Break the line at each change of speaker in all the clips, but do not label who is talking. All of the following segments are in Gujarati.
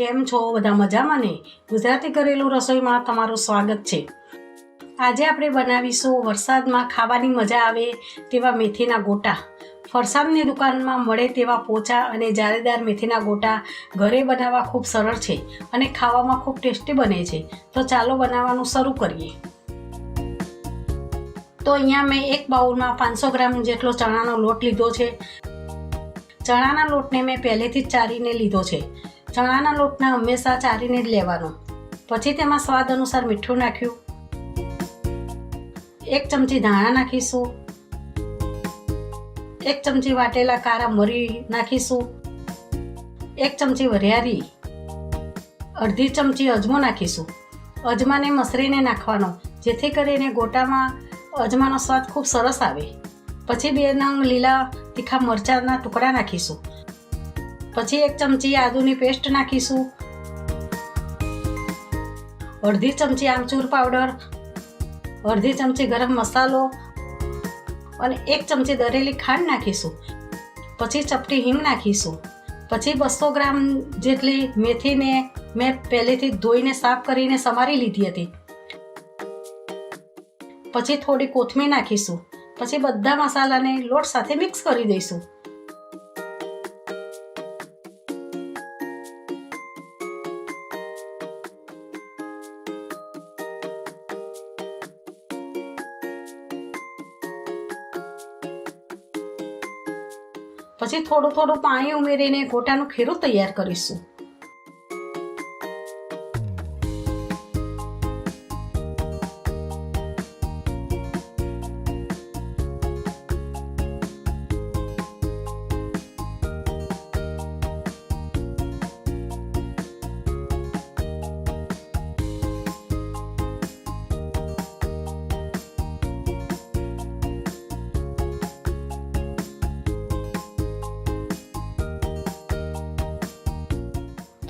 કેમ છો? બધા મજામાં ને? ગુજરાતી ઘરેલું રસોઈમાં તમારું સ્વાગત છે. આજે આપણે બનાવીશું વરસાદમાં ખાવાની મજા આવે તેવા મેથીના ગોટા. ફરસાદની દુકાનમાં મળે તેવા પોચા અને જાળીદાર મેથીના ગોટા ઘરે બનાવવા ખૂબ સરળ છે અને ખાવામાં ખૂબ ટેસ્ટી બને છે. તો ચાલો બનાવવાનું શરૂ કરીએ. તો અહીંયા મેં એક બાઉલમાં પાંચસો ગ્રામ જેટલો ચણાનો લોટ લીધો છે. ચણાના લોટને મેં પહેલેથી જ ચારીને લીધો છે. ચણાના લોટને હંમેશા ચારીને જ લેવાનો. પછી તેમાં સ્વાદ અનુસાર મીઠું નાખ્યું. એક ચમચી ધાણા નાખીશું. એક ચમચી વાટેલા કારા મરી નાખીશું. એક ચમચી વરિયાળી. અડધી ચમચી અજમો નાખીશું. અજમાને મસરીને નાખવાનો, જેથી કરીને ગોટામાં અજમાનો સ્વાદ ખૂબ સરસ આવે. પછી બે નંગ લીલા તીખા મરચાંના ટુકડા નાખીશું. પછી એક ચમચી આદુની પેસ્ટ નાખીશું. અડધી ચમચી આમચૂર પાવડર અડધી ચમચી ગરમ મસાલો અને એક ચમચી દરેલી ખાંડ નાખીશું. પછી ચપટી હિંગ નાખીશું. પછી બસો ગ્રામ જેટલી મેથીને મેં પહેલેથી ધોઈને સાફ કરીને સમારી લીધી હતી. પછી થોડી કોથમીર નાખીશું. પછી બધા મસાલાને લોટ સાથે મિક્સ કરી દઈશું. પછી થોડું થોડું પાણી ઉમેરીને ગોટાનું ખીરું તૈયાર કરીશું.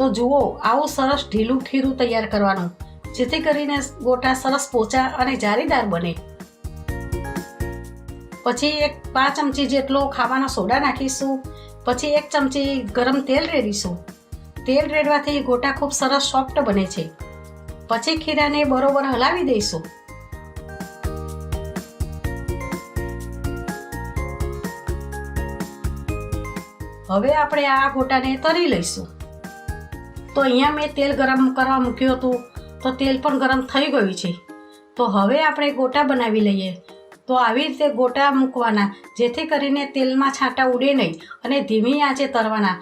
તો જુઓ, આવું સરસ ઢીલું ખીરું તૈયાર કરવાનું, જેથી કરીને ગોટા સરસ પોચા અને જારીદાર બને. પછી એક પાંચ ચમચી જેટલો ખાવાનો સોડા નાખીશું, પછી એક ચમચી ગરમ તેલ રેડીશું. તેલ રેડવાથી ગોટા ખૂબ સરસ સોફ્ટ બને છે. પછી ખીરાને બરોબર હલાવી દઈશું. હવે આપણે આ ગોટાને તરી લઈશું. તો અહીંયા મેં તેલ ગરમ કરવા મૂક્યું હતું, તો તેલ પણ ગરમ થઈ ગયું છે. તો હવે આપણે ગોટા બનાવી લઈએ. તો આવી રીતે ગોટા મૂકવાના, જેથી કરીને તેલમાં છાંટા ઉડે નહીં અને ધીમી આંચે તરવાના.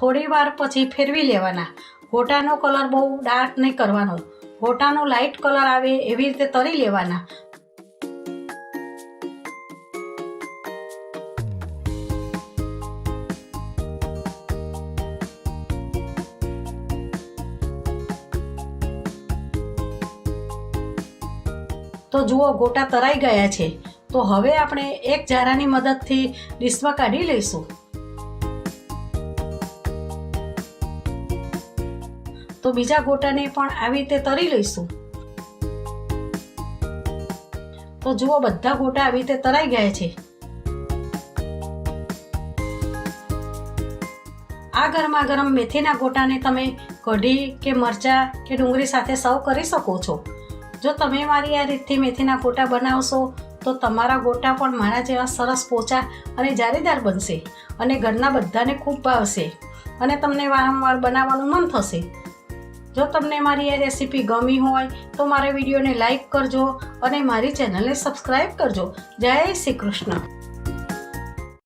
થોડી વાર પછી ફેરવી લેવાના. ગોટાનો કલર બહુ ડાર્ક નહીં કરવાનો. ગોટાનો લાઇટ કલર આવે એવી રીતે તરી લેવાના. તો જુઓ, ગોટા તરાઈ ગયા છે. તો હવે આપણે એક જારાની મદદથી ડીશમાં કાઢી લઈશું. તો બીજા ગોટાને પણ આવી રીતે તરી લઈશું. તો જુઓ, બધા ગોટા આવી રીતે તરાઈ ગયા છે. આ ગરમા ગરમ મેથીના ગોટાને તમે કઢી કે મરચા કે ડુંગળી સાથે સર્વ કરી શકો છો. જો તમે મારી આ રીતથી મેથીના ગોટા બનાવશો, તો તમારા ગોટા પણ મારા જેવા સરસ પોચા અને જારીદાર બનશે અને ઘરના બધાને ખૂબ ભાવશે અને તમને વારંવાર બનાવવાનું મન થશે. જો તમને મારી આ રેસીપી ગમી હોય, તો મારા વિડીયોને લાઈક કરજો અને મારી ચેનલને સબસ્ક્રાઈબ કરજો. જય શ્રી કૃષ્ણ.